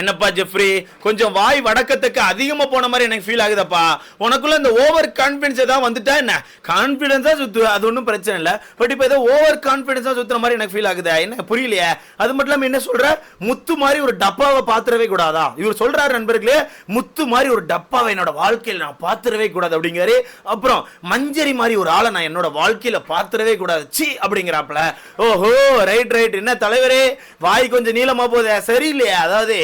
என்னப்பா ஜெஃப்ரி? கொஞ்சம் வாய் வடக்கத்துக்கு அதிகமாக போன மாதிரி எனக்கு ஃபீல் ஆகுதப்பா. உனக்குள்ள இந்த ஓவர் கான்ஃபிடன்ஸ் ஏதாவது வந்துட்டா என்ன? கான்ஃபிடென்ஸாக சுத்து அது ஒன்றும் பிரச்சனை இல்லை. பட் இப்போ ஏதோ ஓவர் கான்ஃபிடன்ஸாக சுத்துற மாதிரி எனக்கு ஃபீல் ஆகுதா? என்ன புரியலையே? அது மட்டும் இல்லாமல் என்ன சொல்ற? முத்து மாதிரி ஒரு டப்பாவை பாத்திரவே கூடாதா? இவர் சொல்றாரு நண்பர்களே முத்து மாதிரி ஒரு டப்பாவை என்னோட வாழ்க்கையில் நான் பாத்திரவே கூடாது அப்படிங்கிறாரு. அப்புறம் மஞ்சரி மாதிரி ஒரு ஆளை நான் என்னோட வாழ்க்கையில் பாத்திரவே கூடாது. சி அப்படிங்கிறாப்ல ஓஹோ ரைட் ரைட் என்ன தலைவரே? வாய் கொஞ்சம் நீளமா போதே. சரியில்லையா? அதாவது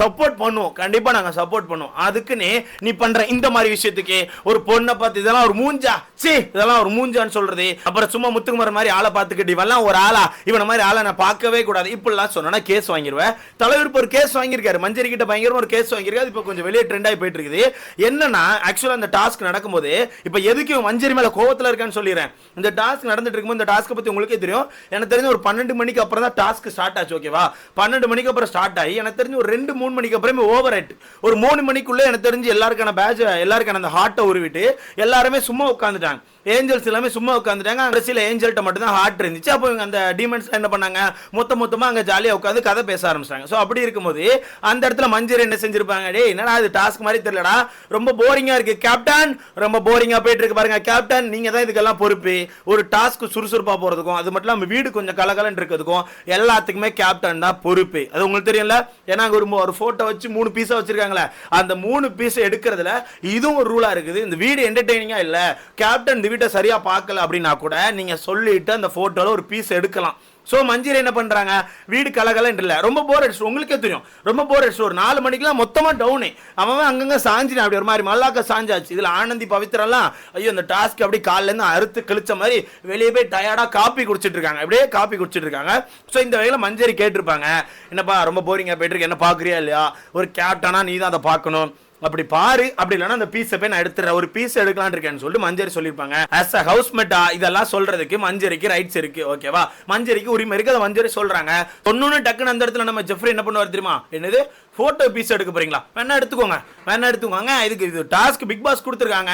சப்போர்ட் பண்ணுவோம். கண்டிப்பா நாங்க சப்போர்ட் பண்ணுவோம். அதுக்குன்னு நீ பண்ற இந்த மாதிரி விஷயத்துக்கு ஒரு பொண்ணை பார்த்து இதெல்லாம் ஒரு மூஞ்சா? சி இதெல்லாம் ஒரு மூஞ்சான்னு சொல்றது. அப்புறம் சும்மா முத்துக்குமர் மாதிரி ஆளை பார்த்துக்கிட்டு இவெல்லாம் ஒரு ஆளா? இவனை மாதிரி ஆளை நான் பார்க்கவே கூடாது. இப்படிலாம் சொன்னா கேஸ் வாங்கிடுவேன் தலைவர் இப்போ ஒரு கேஸ் வாங்கியிருக்காரு. மஞ்சரி கிட்ட பயங்கரமா ஒரு கேஸ் வாங்கியிருக்காரு இப்போ கொஞ்சம் வெளியே ட்ரெண்ட் ஆகி போயிட்டு இருக்குது. என்னன்னா ஆக்சுவலா அந்த டாஸ்க் நடக்கும்போது இப்போ எதுக்கு இவன் மஞ்சரி மேல கோவத்தில் இருக்கான்னு சொல்லிடுறேன். இந்த டாஸ்க் நடந்துட்டு இருக்கும்போது இந்த டாஸ்க்கை பத்தி உங்களுக்கே தெரியும். எனக்கு தெரிஞ்ச ஒரு பன்னெண்டு மணிக்கு அப்புறம் தான் டாஸ்க் ஸ்டார்ட் ஆச்சு ஓகேவா பன்னெண்டு மணிக்கு அப்புறம் ஸ்டார்ட் ஆகி எனக்கு தெரிஞ்சு ஒரு ரெண்டு மூணு மணிக்கு அப்புறமே ஓவர் ஆயிட்டு. ஒரு மூணு மணிக்குள்ளே எனக்கு தெரிஞ்சு எல்லாருக்கான பேட்ச் எல்லாருக்கான அந்த ஹார்ட்டை உருவிட்டு எல்லாருமே சும்மா உட்காந்துட்டாங்க ஏஞ்சல்ஸ் எல்லாமே சும்மா உட்காந்துட்டாங்க கடைசியில் ஏஞ்சல்கிட்ட மட்டும் தான் ஹார்ட் இருந்துச்சு. அப்போ இவங்க அந்த டீமன்ஸ் என்ன பண்ணாங்க? மொத்த மொத்தமாக அங்கே ஜாலியாக உட்காந்து கதை பேச ஆரம்பிச்சிட்டாங்க. ஸோ அப்படி இருக்கும்போது அந்த இடத்துல மஞ்சள் என்ன செஞ்சிருப்பாங்க? டே என்னடா அது டாஸ்க் மாதிரி தெரியலடா. ரொம்ப போரிங்காக இருக்கு. கேப்டன் ரொம்ப போரிங்காக போயிட்டு இருக்கு பாருங்க. கேப்டன் நீங்க தான் இதுக்கெல்லாம் பொறுப்பு. ஒரு டாஸ்க் சுறுசுறுப்பாக போகிறதுக்கும் அது மட்டும் இல்லாமல் வீடு கொஞ்சம் கலகலன்னு இருக்கிறதுக்கும் எல்லாத்துக்குமே கேப்டன் தான் பொறுப்பு. அது உங்களுக்கு தெரியும்ல? ஏன்னா அங்கே ஒரு மு- ஒரு ஃபோட்டோ வச்சு மூணு பீஸாக வச்சுருக்காங்களே அந்த மூணு பீஸ் எடுக்கிறதுல இதுவும் ஒரு ரூலாக இருக்குது. இந்த வீடு என்டர்டெய்னிங்காக இல்லை கேப்டன் இந்த வீட்டை சரியாக பார்க்கல அப்படின்னா கூட நீங்கள் சொல்லிட்டு அந்த ஃபோட்டோவில் ஒரு பீஸ் எடுக்கலாம். ஸோ மஞ்சள் என்ன பண்ணுறாங்க வீடு கலகலன்னு இல்லை. ரொம்ப போர் அடிச்சு உங்களுக்கே தெரியும். ரொம்ப போர் அடிச்சு ஒரு நாலு மணிக்கெல்லாம் மொத்தமாக டவுனு அவன் அங்கங்கே சாஞ்சினான் அப்படி ஒரு மாதிரி மல்லாக்க சாஞ்சாச்சு. இதில் ஆனந்தி பவித்ரெல்லாம் ஐயோ இந்த டாஸ்க் அப்படி காலிலேருந்து அறுத்து கிழிச்ச மாதிரி வெளியே போய் டயர்டாக காப்பி குடிச்சிட்டு இருக்காங்க. அப்படியே காப்பி குடிச்சிட்டு இருக்காங்க. ஸோ இந்த வகையில் மஞ்சரி கேட்டிருப்பாங்க. என்னப்பா ரொம்ப போரிங்காக போயிட்டு இருக்கு. என்ன பார்க்குறியா இல்லையா? ஒரு கேப்டனாக நீ தான் அதை பார்க்கணும். அப்படி பாரு அப்படி இல்லைன்னா அந்த பீஸை போய் நான் எடுத்துறேன். ஒரு பீஸ் எடுக்கலாம்னு இருக்கேன்னு சொல்லிட்டு மஞ்சரி சொல்லியிருப்பாங்க. ஆஸ் அ ஹவுஸ்மேட்டா இதெல்லாம் சொல்றதுக்கு மஞ்சரிக்கு ரைட்ஸ் இருக்கு ஓகேவா மஞ்சரிக்கு உரிமை இருக்கு அதை மஞ்சரி சொல்றாங்க. ஒன்னொன்னு டக்குன்னு அந்த இடத்துல நம்ம ஜெஃப்ரி என்ன பண்ணுவார் தெரியுமா? என்னது? ஃபோட்டோ பீஸ் எடுக்க போறீங்களா? வேணா எடுத்துக்கோங்க. வேணா எடுத்துக்கோங்க. இதுக்கு இது டாஸ்க் பிக் பாஸ் கொடுத்துருக்காங்க.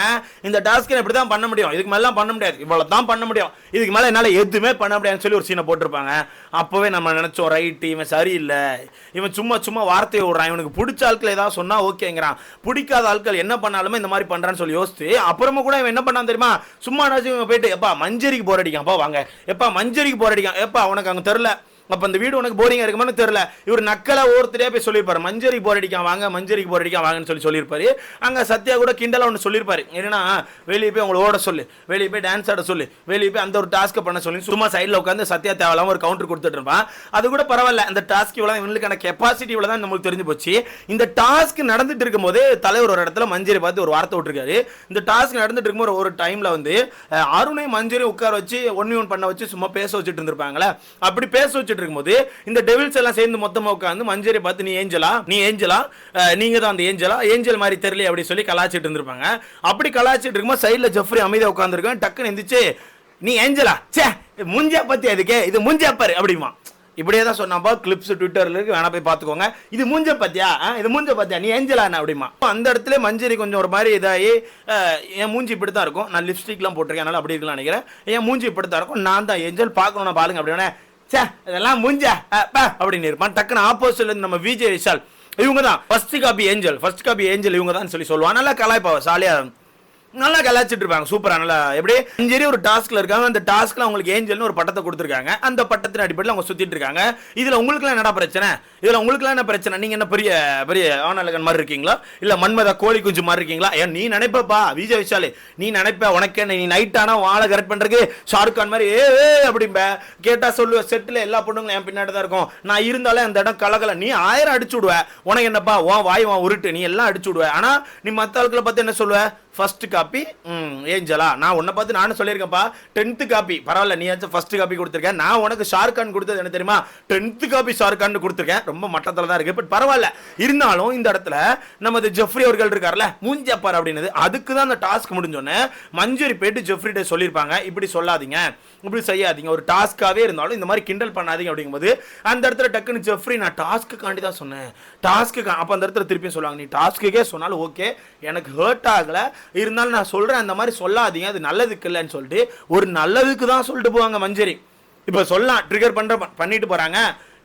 இந்த டாஸ்க்கு இப்படி தான் பண்ண முடியும். இதுக்கு மேலாம் பண்ண முடியாது. இவ்வளவு தான் பண்ண முடியும். இதுக்கு மேலே என்னால் எதுவுமே பண்ண முடியாதுன்னு சொல்லி ஒரு சீனை போட்டிருப்பாங்க. அப்போவே நம்ம நினைச்சோம் ரைட் இவன் சரியில்லை. இவன் சும்மா சும்மா வார்த்தையை விடுறான். இவனுக்கு பிடிச்ச ஆட்கள் ஏதாவது சொன்னா ஓகேங்கிறான். பிடிக்காத ஆட்கள் என்ன பண்ணாலுமே இந்த மாதிரி பண்ணுறான்னு சொல்லி யோசித்து அப்புறமா கூட இவன் என்ன பண்ணான் தெரியுமா? சும்மா நாச்சும் இவன் போயிட்டு எப்பா மஞ்சரிக்கு போர் அடிக்கான். அப்பா வாங்க. எப்பா மஞ்சரிக்கு போர் அடிக்கான். எப்பா உனக்கு அங்கே தெரில அப்ப அந்த வீடு உனக்கு போரிங்கா இருக்குமான்னு தெரியல. இவர் நக்கலா ஒருத்தரே போய் சொல்லியிருப்பாரு. மஞ்சரிக்கு போர் அடிக்கா வாங்க மஞ்சரிக்கு போர் அடிக்கா வாங்கன்னு சொல்லி சொல்லியிருப்பாரு. அங்க சத்யா கூட கிண்டலா ஒன்று சொல்லியிருப்பாரு. என்னன்னா வெளியே போய் உங்களை ஓட சொல்லு. வெளியே போய் டான்ஸ் ஆட சொல்லு. வெளியே போய் அந்த ஒரு டாஸ்க்கை பண்ண சொல்லி. சும்மா சைடில் உட்காந்து சத்யா தேவையில்லாம ஒரு கவுண்டர் கொடுத்துட்டு இருப்பான். அது கூட பரவாயில்ல. அந்த டாஸ்க் இவ்வளோ இவங்களுக்கான கெப்பாசிட்டி இவ்வளோ தான் நம்மளுக்கு தெரிஞ்சு போச்சு. இந்த டாஸ்க் நடந்துட்டு இருக்கும்போது தலைவர் ஒரு இடத்துல மஞ்சரி பார்த்து ஒரு வார்த்தை விட்டுருக்காரு. இந்த டாஸ்க் நடந்துட்டு இருக்கும்போது ஒரு டைம்ல வந்து அஹ், அருணையும் உட்கார வச்சு ஒன்னு ஒன் பண்ண வச்சு சும்மா பேச வச்சுட்டு இருந்திருப்பாங்களே. அப்படி பேச வச்சுட்டு இருக்கும்போது இந்த டெவில்ஸ் எல்லாம் சேர்ந்து மொத்தமா உட்காந்து மஞ்சரி பார்த்து நீ ஏஞ்சலா? நீ ஏஞ்சலா? நீங்க தான் அந்த ஏஞ்சலா? ஏஞ்சல் மாதிரி தெரியல அப்படி சொல்லி கலாச்சிட்டு இருந்திருப்பாங்க. அப்படி கலாச்சிட்டு இருக்கும்போது சைடில் ஜெஃப்ரி அமைதியாக உட்காந்துருக்கேன் டக்குன்னு எந்திரிச்சு நீ ஏஞ்சலா? சே முஞ்சா பத்தி அதுக்கு இது முஞ்சா பாரு அப்படிமா இப்படியே தான் சொன்னாப்பா கிளிப்ஸ் ட்விட்டர்ல இருக்கு வேணா போய் பார்த்துக்கோங்க. இது மூஞ்ச பத்தியா? இது மூஞ்ச பத்தியா? நீ ஏஞ்சலா என்ன அப்படிமா அந்த இடத்துல மஞ்சரி கொஞ்சம் ஒரு மாதிரி இதாகி என் மூஞ்சி இப்படி தான் இருக்கும். நான் லிப்ஸ்டிக்லாம் போட்டிருக்கேன். அதனால அப்படி இருக்கலாம் நினைக்கிறேன். என் மூஞ்சி இப்படி தான் இருக்கும். நான் தான் ஏஞ்சல். பார்க்கணும் நான் பாருங்க அப்படின்னா சே இதெல்லாம் முஞ்ச? அப்படின்னு இருப்பான் டக்குன்னு ஆப்போசிட்ல இருந்து நம்ம விஜய் விஷால் இவங்க தான் first copy angel first copy angel இவங்க தான் சொல்லி சொல்லுவான். நல்லா கலாய்ப்பாவை சாலியாக நல்லா கலாச்சிட்டு இருப்பாங்க சூப்பரா நல்லா எப்படி? சரி ஒரு டாஸ்க்ல இருக்காங்க அந்த டாஸ்க்ல அவங்களுக்கு ஏஞ்சல்னு ஒரு பட்டத்தை கொடுத்துருக்காங்க. அந்த பட்டத்தின் அடிப்படையில் அவங்க சுத்திட்டு இருக்காங்க. இதுல உங்களுக்குலாம் என்னடா பிரச்சனை? இதுல உங்களுக்குலாம் என்ன பிரச்சனை? நீங்க என்ன பெரிய பெரிய ஆனலகன் மாதிரி இருக்கீங்களா? இல்ல மன்மத கோழி குஞ்சு மாதிரி இருக்கீங்களா? ஏன் நீ நினைப்பப்பா விஜய் விஷாலு? நீ நினைப்ப உனக்கு என்ன நீ நைட் ஆனா வாழை கரெக்ட் பண்றதுக்கு ஷாருக் கான் மாதிரி ஏ அப்படிம்ப. கேட்டா சொல்லுவ செட்டில் எல்லா பொண்ணுங்களும் என் பின்னாடி தான் இருக்கும். நான் இருந்தாலும் அந்த இடம் கலகல. நீ ஆயிரம் அடிச்சு விடுவ. உனக்கு என்னப்பா உன் வாய் உன் உருட்டு நீ எல்லாம் அடிச்சு விடுவ. ஆனா நீ மத்த ஆட்களை பார்த்து என்ன சொல்லுவ? ஃபஸ்ட்டு காப்பி ஏஞ்சலா நான் உன்னை பார்த்து நானும் சொல்லியிருக்கேன்ப்பா. டென்த்து காப்பி பரவாயில்ல நீயாச்சும் ஃபஸ்ட்டு காப்பி கொடுத்துருக்கேன் நான் உனக்கு ஷாருக்கான் கொடுத்தது என்ன தெரியுமா? டென்த்து காப்பி ஷாருக் கொடுத்துருக்கேன். ரொம்ப மட்டத்தில் தான் இருக்குது பட் பரவாயில்ல. இருந்தாலும் இந்த இடத்துல நமது ஜெஃப்ரி அவர்கள் இருக்கார்ல மூஞ்சப்பார் அப்படின்னது அதுக்கு தான் அந்த டாஸ்க் முடிஞ்சோன்னே மஞ்சூரி போயிட்டு ஜெஃப்ரிட்ட சொல்லியிருப்பாங்க. இப்படி சொல்லாதீங்க இப்படி செய்யாதீங்க. ஒரு டாஸ்க்காகவே இருந்தாலும் இந்த மாதிரி கிண்டல் பண்ணாதீங்க அப்படிங்கும்போது அந்த இடத்துல டக்குன்னு ஜெஃப்ரி நான் டாஸ்க்குக்காண்டி தான் சொன்னேன். டாஸ்க்கு அப்போ அந்த இடத்துல திருப்பியும் சொல்லுவாங்க நீ டாஸ்க்குக்கே சொன்னாலும் ஓகே எனக்கு ஹர்ட் ஆகலை இருந்தாலும் நான் சொல்கிறேன் அந்த மாதிரி சொல்லாதீங்க அது நல்லதுக்கு இல்லைன்னு சொல்லிட்டு ஒரு நல்லதுக்கு தான் சொல்லிட்டு போவாங்க மஞ்சரி. இப்போ சொல்லலாம் ட்ரிகர் பண்ணுற பண்ணிட்டு போகிறாங்க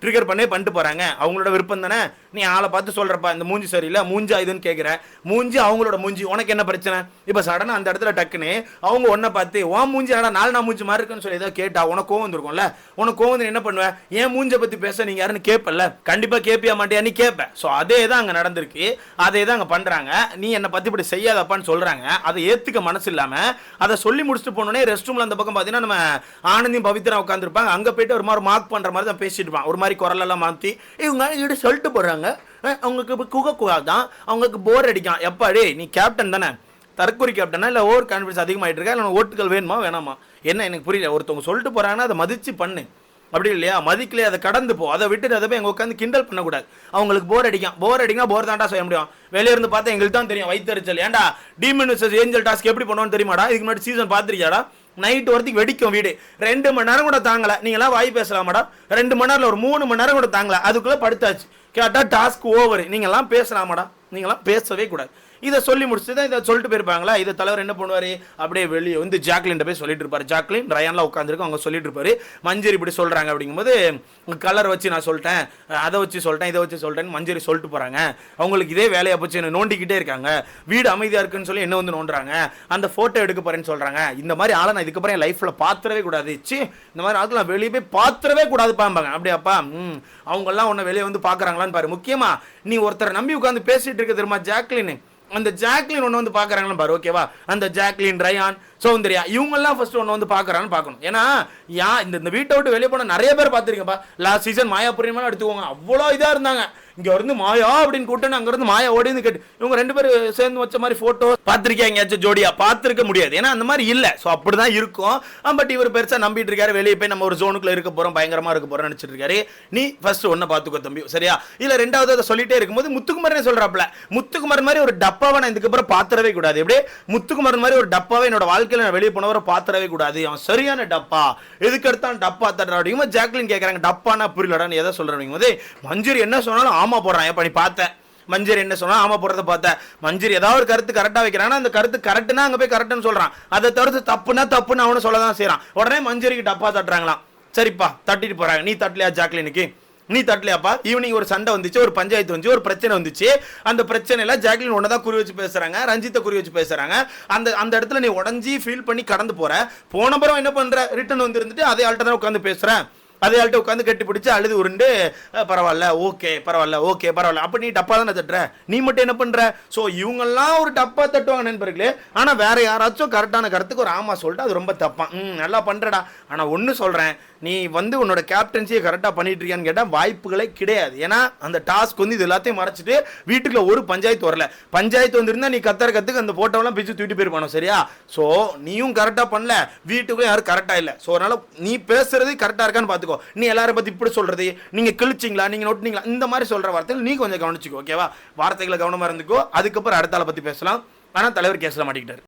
ட்ரிகர் பண்ணே பண்ணிட்டு போறாங்க. அவங்களோட விருப்பம் தானே? நீ ஆளை பார்த்து சொல்கிறப்பா இந்த மூஞ்சி சரியில்லை மூஞ்சா இதுன்னு கேட்குற மூஞ்சி அவங்களோட மூஞ்சி உனக்கு என்ன பிரச்சனை? இப்போ சடனாக அந்த இடத்துல டக்குன்னு அவங்க ஒன்றை பார்த்து உன் மூஞ்சி ஆடா நாலு நான் மூஞ்சி மாதிரி இருக்குன்னு சொல்லி ஏதோ கேட்டா உனக்கு கோவம் வந்துருக்கும்ல? உனக்கு கோவம் வந்து என்ன பண்ணுவேன் ஏன் மூஞ்சை பற்றி பேச நீங்கள் யாருன்னு கேட்பல கண்டிப்பாக கேட்பியா மாட்டியா நீ கேட்ப ஸோ அதே தான் அங்கே நடந்திருக்கு. அதே தான் அங்கே பண்ணுறாங்க நீ என்னை பற்றி இப்படி செய்யாதப்பான்னு சொல்கிறாங்க அதை ஏற்றுக்க மனசு இல்லாமல் அதை சொல்லி முடிச்சுட்டு போனோடனே ரெஸ்ட் ரூமில் அந்த பக்கம் பார்த்தீங்கன்னா நம்ம ஆனந்தியும் பவித்ரா உட்காந்துருப்பாங்க அங்கே போயிட்டு ஒரு மாதிரி மார்க் பண்ணுற மாதிரி தான் பேசிட்டு இருப்பான். ஒரு மாதிரி குரலெல்லாம் மாற்றி இவங்க இப்படி சொல்லிட்டு போடுறாங்க அவங்களுக்கு இப்போ குகை குகா தான். அவங்களுக்கு போர் அடிக்கும். எப்பா நீ கேப்டன் தானே? தற்கொலை கேப்டனா இல்லை ஓவர் கான்ஃபிடன்ஸ் அதிகமாகிட்டு இருக்கா? இல்லை ஓட்டுகள் வேணுமா? வேணாமா? என்ன எனக்கு புரியல. ஒருத்தவங்க சொல்லிட்டு போகிறாங்கன்னா அதை மதித்து பண்ணு. அப்படி இல்லையா? மதிக்கலையே அதை கடந்து போ. அதை விட்டுட்டு அதை போய் எங்கள் உட்காந்து கிண்டல் பண்ணக்கூடாது. அவங்களுக்கு போர் அடிக்கும். போர் அடிக்கா போர் தாண்டா செய்ய முடியும். வெளியே இருந்து பார்த்தா எங்களுக்கு தான் தெரியும். வைத்தறிச்சல். ஏன்டா டீமன் ஏஞ்சல் டாஸ்க் எப்படி பண்ணுவோன்னு தெரியுமாடா? இதுக்கு முன்னாடி சீசன் பார்த்துருக்கியாடா? நைட் ஒருத்திக்கு வெடிக்கும் வீடு. ரெண்டு மணி நேரம் கூட தாங்கல. நீங்களாம் வாய் பேசலாமாடா? ரெண்டு மணி நேரம் ஒரு மூணு மணி நேரம் கூட தாங்கல. அதுக்குள்ள படுத்தாச்சு. கேட்டால் டாஸ்க் ஓவர் நீங்களாம் மேடம் நீங்களாம் பேசவே கூடாது. இதை சொல்லி முடிச்சுட்டு தான் இதை சொல்லிட்டு போயிருப்பாங்களா? இதை தலைவர் என்ன பண்ணுவார்? அப்படியே வெளியே வந்து ஜாக்லின் போய் சொல்லிட்டு இருப்பார். ஜாக்லின் ரயான்லாம் உட்காந்துருக்கு அவங்க சொல்லிட்டு இருப்பாரு. மஞ்சரி இப்படி சொல்கிறாங்க அப்படிங்கும்போது கலர் வச்சு நான் சொல்லிட்டேன் அதை வச்சு சொல்லிட்டேன் இதை வச்சு சொல்லிட்டேன்னு மஞ்சரி சொல்லிட்டு போகிறாங்க அவங்களுக்கு இதே வேலையை போச்சு என்ன நோண்டிக்கிட்டே இருக்காங்க. வீடு அமைதியாக இருக்குன்னு சொல்லி என்ன வந்து நோண்டுறாங்க? அந்த ஃபோட்டோ எடுக்க போகிறேன்னு சொல்கிறாங்க இந்த மாதிரி ஆளை நான் இதுக்கப்புறம் என் லைஃப்பில் பாத்திரவே கூடாது. சி இந்த மாதிரி ஆளுக்கு நான் வெளியே போய் பாத்திரவே கூடாது பாம்பாங்க அப்படியாப்பா ம் அவங்கெல்லாம் உன்னை வெளியே வந்து பார்க்குறாங்களான்னு பாரு. முக்கியமாக நீ ஒருத்தரை நம்பி உட்காந்து பேசிகிட்டு இருக்க தெரியுமா ஜாக்லின்னு? அந்த ஜாக்லின் ஒன்று வந்து பார்க்குறாங்கன்னு பாரு ஓகேவா அந்த ஜாக்லின் ரயான் சௌந்தர்யா இவங்கெல்லாம் ஃபர்ஸ்ட் ஒன்று வந்து பார்க்குறான்னு பார்க்கணும். ஏன்னா யா இந்த இந்த வீட்டை விட்டு வெளியே போன நிறைய பேர் பார்த்துருக்கேன்ப்பா. லாஸ்ட் சீசன் மாயா பூர்ணிமா எடுத்துக்கோங்க அவ்வளோ இதாக இருந்தாங்க. இங்கே இருந்து மாயா அப்படின்னு கூட்டணும் அங்கேருந்து மாயா ஓடி கேட்டு இவங்க ரெண்டு பேரும் சேர்ந்து வச்ச மாதிரி ஃபோட்டோ பார்த்துருக்கேன் எங்கேயாச்சும் ஜோடியா? பார்த்துருக்க முடியாது. ஏன்னா அந்த மாதிரி இல்லை. ஸோ அப்படி தான் இருக்கும் பட் இவர் பெருசாக நம்பிட்டு இருக்காரு. வெளியே போய் நம்ம ஒரு ஜோனுக்குள்ள இருக்க போகிறோம் பயங்கரமாக இருக்க போகிறோம்னு நினச்சிட்டு இருக்காரு. நீ ஃபர்ஸ்ட் ஒன்றை பார்த்துக்கோ தம்பி. சரியா? இல்லை ரெண்டாவது அதை சொல்லிட்டே இருக்கும்போது முத்துக்குமாரனே சொல்கிறாப்ல முத்துக்குமரன் மாதிரி ஒரு டப்பாவை நான் இதுக்கப்புறம் பாத்திரவே கூடாது. எப்படி முத்துக்குமார் மாதிரி ஒரு டப்பாவை என்னோட வாழ்க்கையில் நான் வெளியே போனவரை பாத்திரவே கூடாது. அவன் சரியான டப்பா. எதுக்கு எடுத்தான் டப்பா தட்டுறா அப்படிங்கும்போது ஜாக்லின் கேட்குறாங்க டப்பானா புரியலடா நீ எதை சொல்கிறேன் போது மஞ்சரி என்ன சொன்னாலும் ஆமா போடுறான். ஏப்பா நீ பார்த்தேன். மஞ்சரி என்ன சொன்னா ஆமா போடுறத பார்த்தேன். மஞ்சரி ஏதாவது ஒரு கருத்து கரெக்டா வைக்கிறான்னா அந்த கருத்து கரெக்ட்னா அங்க போய் கரெக்ட்னு சொல்றான். அதை தவிர்த்து தப்புனா தப்புன்னு அவனு சொல்ல தான் செய்யறான் உடனே மஞ்சரிக்கு டப்பா தட்டுறாங்களாம். சரிப்பா தட்டிட்டு போறாங்க. நீ தட்டலையா ஜாக்லினுக்கு நீ தட்டலையாப்பா? ஈவினிங் ஒரு சண்டை வந்துச்சு ஒரு பஞ்சாயத்து வந்துச்சு ஒரு பிரச்சனை வந்துச்சு. அந்த பிரச்சனையில ஜாக்லின் ஒன்று தான் குறி வச்சு பேசுறாங்க ரஞ்சித்தை குறி வச்சு பேசுறாங்க. அந்த அந்த இடத்துல நீ உடஞ்சி ஃபீல் பண்ணி கடந்து போற. போன பிறகு என்ன பண்ற? ரிட்டன் வந்து இருந்துட்டு அதே ஆள்கிட்ட தான் உட்காந்து பேசுறேன் அதையாள்கிட்ட உட்காந்து கட்டி பிடிச்சி அழுது உருண்டு பரவாயில்ல ஓகே பரவாயில்ல ஓகே பரவாயில்ல. அப்போ நீ டப்பா தானே தட்டுற? நீ மட்டும் என்ன பண்ற? ஸோ இவங்கெல்லாம் ஒரு டப்பா தட்டுவாங்க நண்பர்களே. ஆனால் வேற யாராச்சும் கரெக்டான கருத்துக்கு ஒரு ஆமா சொல்லிட்டு அது ரொம்ப தப்பான் ம் நல்லா பண்றடா. ஆனால் ஒன்று சொல்றேன். நீ வந்து உன்னோட கேப்டன்சியை கரெக்டாக பண்ணிட்டு இருக்கியான்னு கேட்டால் வாய்ப்புகளே கிடையாது. ஏன்னா அந்த டாஸ்க் வந்து இது எல்லாத்தையும் மறைச்சிட்டு வீட்டுக்குள்ள ஒரு பஞ்சாயத்து வரல. பஞ்சாயத்து வந்திருந்தா நீ கத்தர கத்துக்கு அந்த போட்டோவெல்லாம் பிச்சு தூக்கிட்டு போயிருப்பானோ சரியா? ஸோ நீயும் கரெக்டாக பண்ணல. வீட்டுக்கும் யாரும் கரெக்டாக இல்லை. ஸோ அதனால நீ பேசுறது கரெக்டாக இருக்கான்னு பார்த்துக்கோ நீ எல்லாரும் பற்றி இப்படி சொல்றது நீங்க கிழிச்சிங்களா நீங்க நோட்டினீங்களா இந்த மாதிரி சொல்ற வார்த்தைகள் நீ கொஞ்சம் கவனிச்சுக்கோ ஓகேவா வார்த்தைகளை கவனமா இருந்துக்கோ. அதுக்கப்புறம் அடுத்தால பத்தி பேசலாம். ஆனா தலைவர் கேஸ்ல மாட்டிக்கிட்டாரு.